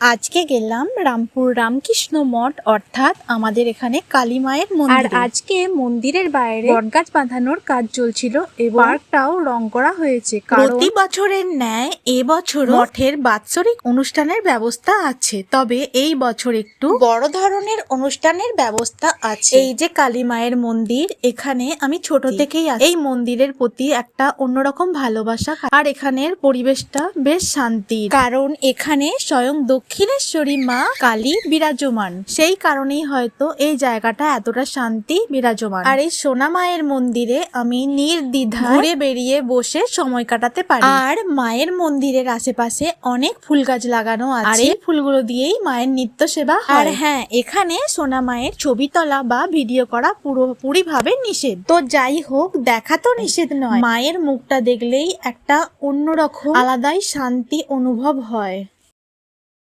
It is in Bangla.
আজকে গেলাম রামপুর রামকৃষ্ণ মঠ অর্থাৎ আমাদের এখানে কালী মায়ের আর মন্দির। আজকে মন্দিরের বাইরে বটগাছ বাঁধানোর কাজ চলছিল এবং পার্কটাও রং করা হয়েছে প্রতি বছরের ন্যায় এবছর মঠের বাৎসরিক অনুষ্ঠানের ব্যবস্থা আছে তবে এই বছর একটু বড় ধরনের অনুষ্ঠানের ব্যবস্থা আছে। এই যে কালী মায়ের মন্দির এখানে আমি ছোট থেকেই। এই মন্দিরের প্রতি একটা অন্যরকম ভালোবাসা আর এখানের পরিবেশটা বেশ শান্তির। কারণ এখানে স্বয়ং দক্ষিণেশ্বরী মা কালী বিরাজমান। সেই কারণেই হয়তো এই জায়গাটা এতটা শান্তি বিরাজমান। আর এই সোনা মায়ের মন্দিরে আমি নির্দ্বিধা ঘুরে বেরিয়ে বসে সময় কাটাতে পারি। আর মায়ের মন্দিরের আশেপাশে অনেক ফুল গাছ লাগানো আছে। আর এই ফুলগুলো দিয়েই মায়ের নিত্য সেবা আর হ্যাঁ এখানে সোনা মায়ের ছবি তোলা বা ভিডিও করা পুরোপুরি ভাবে নিষেধ। তো যাই হোক, দেখা তো নিষেধ নয়। মায়ের মুখটা দেখলেই একটা অন্যরকম আলাদাই শান্তি অনুভব হয়।